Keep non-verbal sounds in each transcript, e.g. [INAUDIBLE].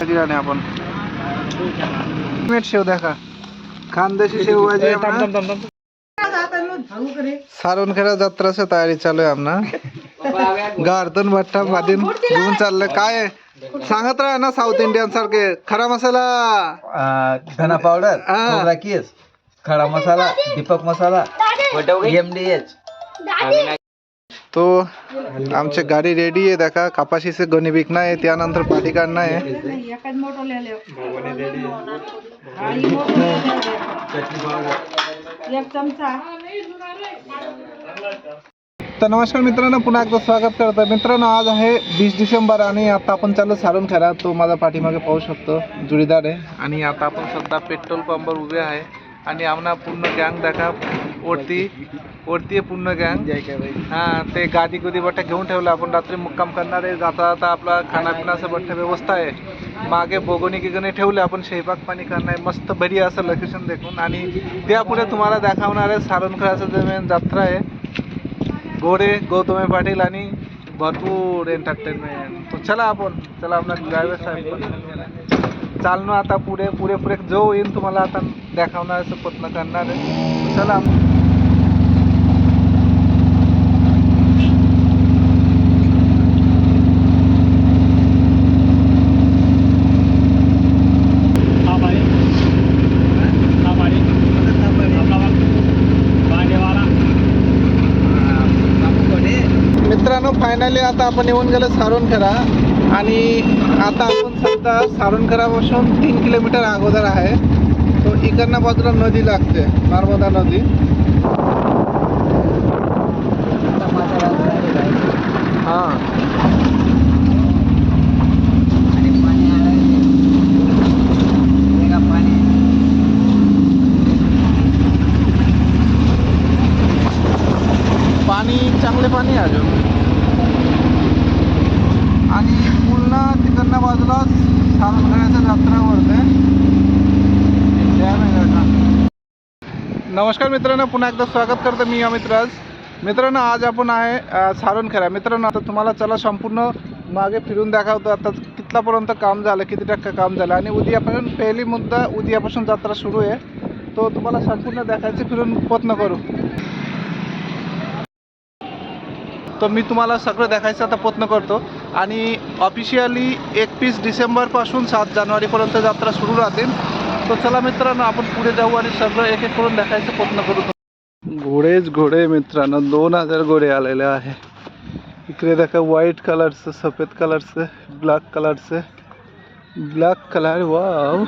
कधी जाणे आपण? मीठ शेव देखा खानदेशी शेव म्हणा. सारोनखेडा जत्राची तयारी चालू आहे आमना. गारतून भट्टा बादीन घेऊन चाललंय. काय? सांगत राहा ना साऊथ इंडियन सारखे. खरा मसाला. धना पावडर केस खडा मसाला दीपक मसाला एम डी एच तो आमची गाडी रेडी आहे देखा. कापाशीचे गणी विकणं आहे त्यानंतर पाठी काढणं आहे. तर नमस्कार मित्रांनो पुन्हा एकदा स्वागत करतो मित्रांनो आज आहे वीस डिसेंबर आणि आता आपण चालू सारून खेळा तो माझा पाठीमागे पाहू शकतो. जुडीदार आहे. आणि आता आपण सध्या पेट्रोल पंपवर उभे आहे. आणि आम्हाला पूर्ण गँग दाखा. वरती वरती आहे पूर्ण गँग हा ते गादी गुदी बट्टा घेऊन ठेवलं आपण. रात्री मुक्काम करणार आहे जाता जाता आपला खाण्यापिण्याचं बट्टा व्यवस्था आहे. मागे बोगोनी गिगणी ठेवले आपण स्वयंपाक पाणी करणार आहे मस्त बरी असं लोकेशन देखून. आणि त्यापुढे तुम्हाला दाखवणार आहे जमीन जत्रा आहे. घोडे गौतमी पाटील आणि भरपूर एंटरटेनमेंट चला आपण चला आपला ड्रायव्हर साहेब चालणं आता पुढे पुढे पुढे. जो येईल तुम्हाला आता दाखवणार असं प्रयत्न करणार आहे. चला फायनली आता आपण येऊन गेलो सारोनखरा आणि आता आपण सध्या सारोनखरापासून तीन किलोमीटर अगोदर आहे. तो इकडनं बाजूला नदी लागते नर्मदा नदी. हां पाणी चांगले पाणी आहे अजून आणि पूर्ण तिकडनं बाजूला सावंतवाडीच्या जत्रा भरते डॅम आहे त्याचा. नमस्कार मित्रांनो पुन्हा एकदा स्वागत करतो मी अमित राज. मित्रांनो आज आपण आहे अ, मित्रांनो आता तुम्हाला चला संपूर्ण मागे फिरून दाखवतो. आता कितलापर्यंत काम झालं किती टक्के काम झालं. आणि उद्यापासून पहिली मुद्दा उद्यापासून जत्रा सुरू आहे. तो तुम्हाला संपूर्ण दाखवायचं फिरून प्रयत्न करू. तर मी तुम्हाला सगळं देखायचं आता प्रयत्न करतो. आणि ऑफिशियली एकतीस डिसेंबरपासून सात जानेवारीपर्यंत जत्रा सुरू राहतील. तर चला मित्रांनो, आपण पुढे एक एक करून प्रयत्न करू. घोडेच घोडे मित्रांनो, दोन हज़ार घोडे आलेले आहे. इकडे दाखवा व्हाईट कलरचं सफ़ेद कलरचं ब्लॅक कलरचं ब्लॅक कलर वाव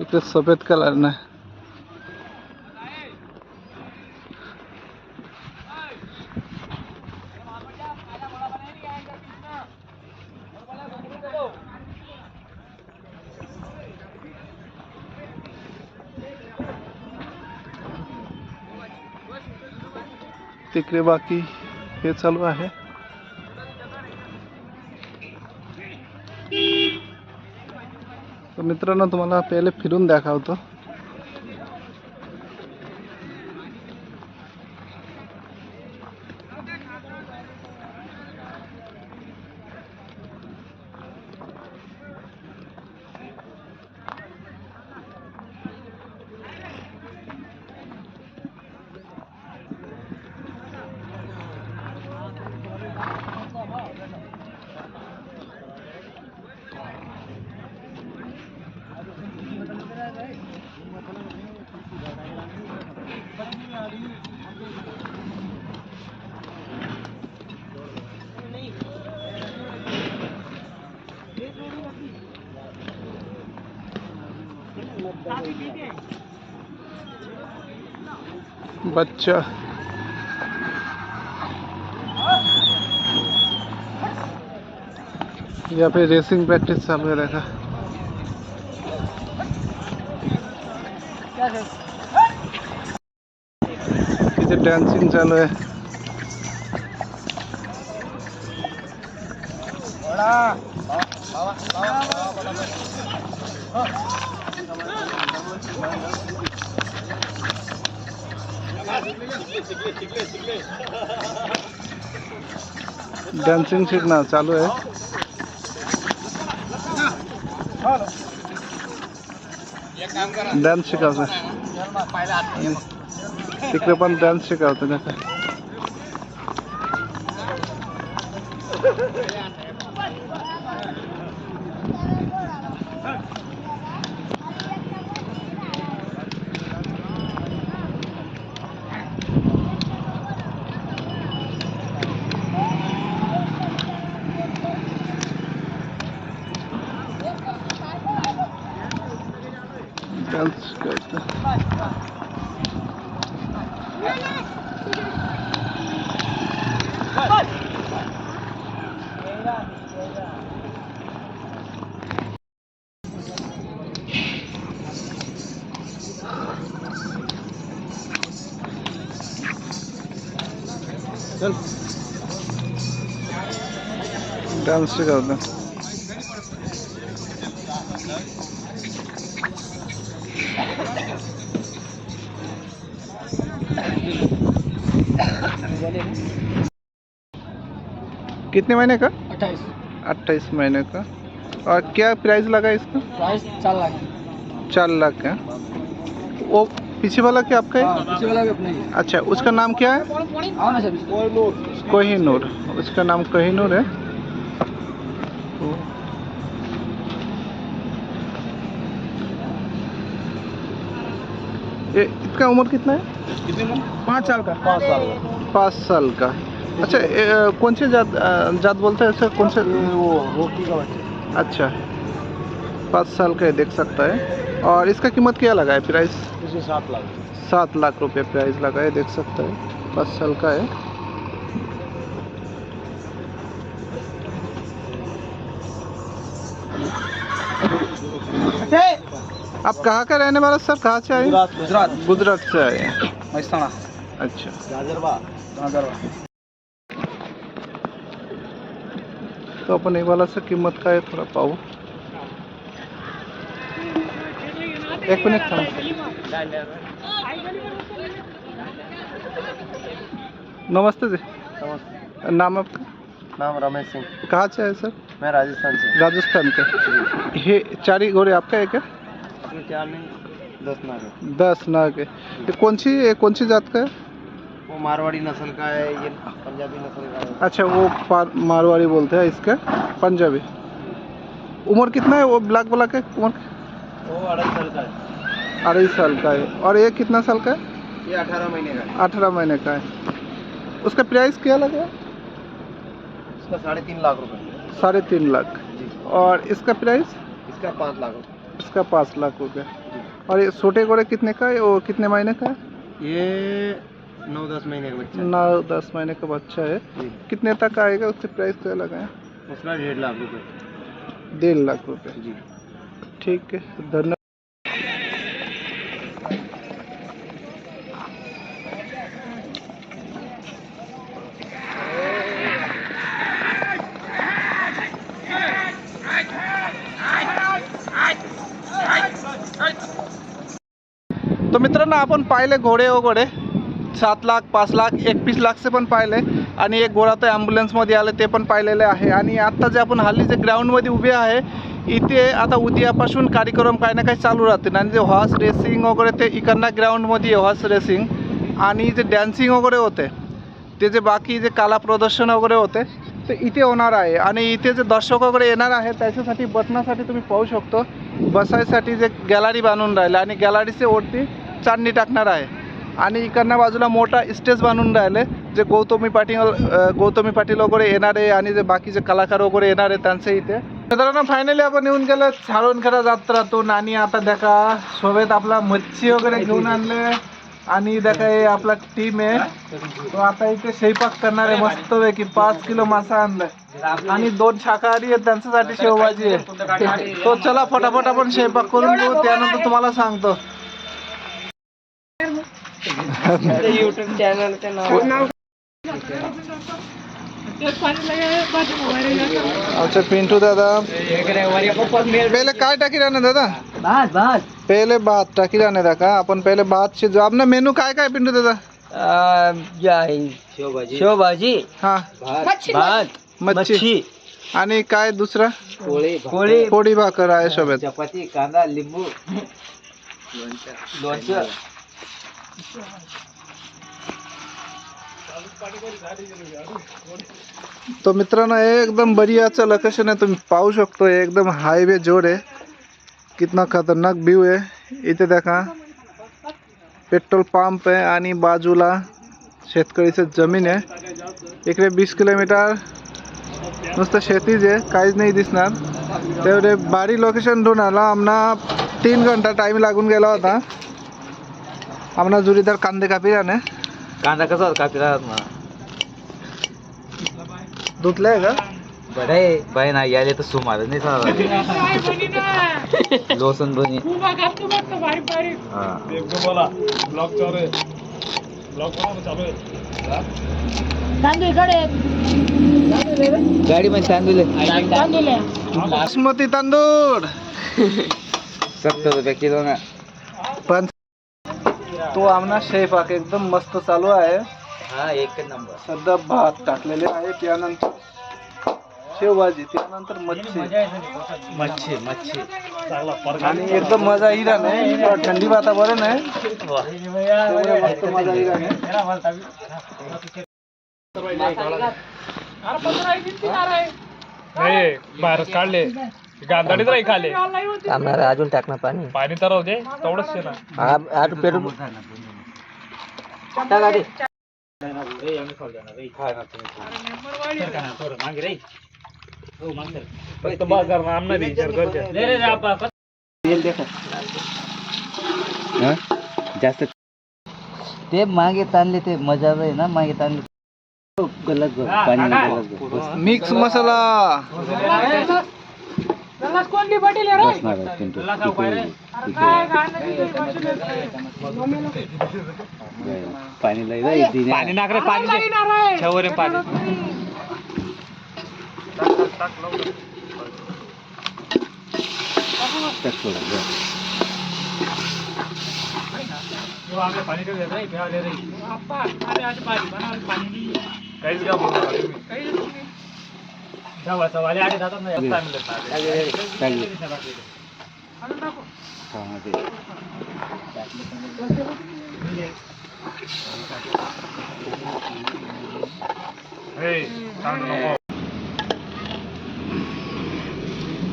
इकडे सफ़ेद कलर नाही. तिकडे बाकी हे चालू आहे. तर मित्रांनो तुम्हाला पहिले फिरून दाखवतो. बच्चा यहाँ पे रेसिंग प्रैक्टिस चालू है देखा इथे डान्सिंग चालू आहे डांसिंग सीखना चालू है। डांस शिकवतो तिकडे पण डान्स शिकवतो ele descarta. Vai, vai. Vai! vai. Dá-lhe chegada. कितने महीने का? अट्ठाईस। अट्ठाईस महीने का। और क्या प्राइस लगा इसका? प्राइस चार लाख। चार लाख का। वो पीछे वाला क्या आपका है? किसी वाला भी अपना ही है। अच्छा उसका नाम क्या है? आओ ना कोहिनूर। उसका नाम कोहिनूर है। ये इसका उम्र कितना है? पाँच साल का। पाँच साल का। पाँच साल का। अच्छा अ, कौन से जात जात बोलते हैं सर कौन से वो हॉकी का बच्चा अच्छा पाँच साल का है देख सकता है और इसका कीमत क्या लगा है प्राइस सात लाख सात लाख रुपए प्राइस लगा है देख सकता है पाँच साल का है आप कहाँ का रहने वाला सर? कहाँ से आए? गुजरात। गुजरात से आए। हैं अच्छा। गाजरबाग गाजरबाग तो आपण वाला से किंमत काय आहे थोडा पाहू एक मिनिट थांब नमस्ते जी। नमस्ते। नाम आपका? नाम रमेश सिंह। कहाँ से है सर? मैं राजस्थान से। राजस्थान का। ये चारी घोड़े आपका है क्या? चार नहीं दस नाग है। दस नाग है। कौन सी कौन सी जात का है? मारवाड़ी नस्ल का है ये पंजाबी नस्ल का है। अच्छा वो मारवाड़ी बोलते हैं इसका पंजाबी। उम्र कितना है वो ब्लैक ब्लैक है उम्र? वो अढ़ाई साल का है। अढ़ाई साल का है। और ये कितना साल का है? ये अठारह महीने का है। अठारह महीने का है। उसका प्राइस क्या लगा इसका साढ़े तीन लाख रुपए। साढ़े तीन लाख। और इसका प्राइस इसका पाँच लाख रुपए। इसका पाँच लाख रुपये और ये छोटे घोड़े कितने का है वो कितने महीने का है? ये नौ दस महीने का बच्चा नौ दस महीने का बच्चा है। कितने तक आएगा? उससे प्राइस क्या लगा है? उसका डेढ़ लाख रुपए। डेढ़ लाख रुपये जी। ठीक है धन्यवाद तो मित्रांनो आपण पाहिले घोडे वगोडे सात लाख पाच लाख एकवीस लाखचे पण पाहिले आणि एक घोडा तर ॲम्ब्युलन्समध्ये आले ते पण पाहिलेले आहे. आणि आत्ता जे आपण हल्ली जे ग्राउंडमध्ये उभे आहे इथे आता उद्यापासून कार्यक्रम काही ना काही चालू राहतील. आणि जे हॉर्स रेसिंग वगैरे ते इकडना ग्राउंडमध्ये हॉर्स रेसिंग आणि जे डॅन्सिंग वगैरे होते ते जे बाकी जे कला प्रदर्शन वगैरे होते ते इथे होणार आहे. आणि इथे जे दर्शक वगैरे येणार आहे त्याच्यासाठी बसण्यासाठी तुम्ही पाहू शकतो. बसायसाठी जे गॅलरी बांधून राहिले आणि गॅलरीचे ओरती चांदणी टाकणार आहे. आणि इकडनं बाजूला मोठा स्टेज बांधून राहिले जे गौतमी पाटील गौतमी पाटील वगैरे येणार आहे आणि जे बाकीचे कलाकार वगैरे येणार आहे त्यांचे इथे. मित्रांनो फायनली आपण येऊन गेलो साळुणखेडा जात्रातून आणि आता देखा सोबत आपला मच्छी वगैरे घेऊन आणले आणि देखा हे आपला टीम आहे. तो आता इथे स्वयंपाक करणार आहे मस्त पैकी पाच किलो मासा आणलाय आणि दोन शाकाहारी आहेत त्यांच्यासाठी शेवभाजी आहे. तो चला फटाफट आपण स्वयंपाक करून घेऊ त्यानंतर तुम्हाला सांगतो. यूट्यूब चॅनल के नाव. अच्छा पिंटू दादा. पहिले काय टाकी राहणार दादा? बस बस पहिले भात टाकी राहणार का? आपण पहिले भात शिजू आपला मेनू काय काय पिंटू दादा? शेवभाजी. हा. भात. मच्छी. आणि काय दुसरं? पोळी पोळी. भाकर आहे सोबत चपाती कांदा लिंबू. लोणचं. तो मित्रांनो, एकदम बढियाचं लोकेशन आहे तुम्ही पाहू शकतो, एकदम हायवे जोड आहे कितना खतरनाक व्यू आहे इथे देखा पेट्रोल पंप आहे आणि बाजूला शेतकरीचं ज़मीन आहे इकडे वीस किलोमीटर, नुसतं शेतीच आहे, काहीच नाही दिसणार। तेवढे लोकेशन ढूंढ आला आम्हाला तीन घंटा टाईम लागून गेला होता। आम्हाला जुरीदार कांदे कापी जाणे कांदा कसा कापी ना धुतलंय का बडे बाई ना याले तर सुमार नाही साला लोसन बनी गाडी मध्ये तांदूळ बासमती तांदूळ सत्तर रुपये किलो ना पण तो आमना शेफ आहे एकदम मस्त चालू आहे. हा एक नंबर. सध्या भात टाकलेले आहे त्यानंतर शेवभाजी त्यानंतर मच्छी. मच्छी मच्छी. आणि एकदम मजा येईल नाही थोडं वातावरण आहे. त्यामुळे मस्त मजा येईल नाही बाहेर काढले. गांधाडीत राही खाले. आम्हाला अजून टाकणार पाणी. पाणी तर होते तेवढंच आहे ना फक्त विचार करते जास्त ते मागे ताणले ते मजा आहे ना मागे ताणले. गलत पाणी त्यालाच कोण लिबर्टी ले रे बसणार आहे पिंटू अरे काय पाणी लय जाय तिने पाणी नाक रे पाणी छवर पाणी टाक थोडं पाणी दे रे प्या ले रे पाणी पाणी काहीच का बोलणार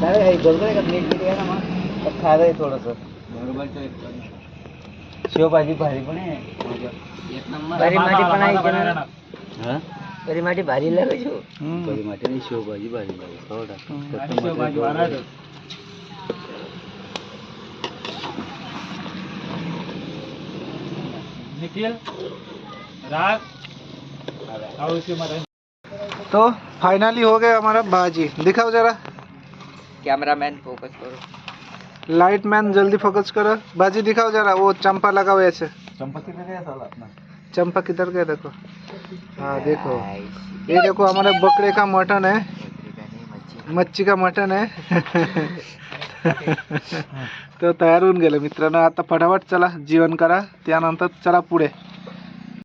काय बरोबर आहे का? मीठ मीठ आहे ना मग. खायला आहे थोडस शेवभाजी भारी पण आहे. भारी माती पण आहे तो फाइनली हो गया हमारा बाजी। दिखाओ जरा। कैमरा मैन फोकस करो। लाइट मैन जल्दी फोकस करो। बाजी दिखाओ जरा वो चंपा लगा हुआ ऐसे। चंपा कितने का साला अपना? चंपा किधर गया देखो? हाँ देखो। ये देखो, हमारे बकरे का मटन है। मच्छी का मटन आहे [LAUGHS] तो तयार होऊन गेलं मित्रांनो आता फटाफट चला, जीवन करा, त्यानंतर चला पुढे।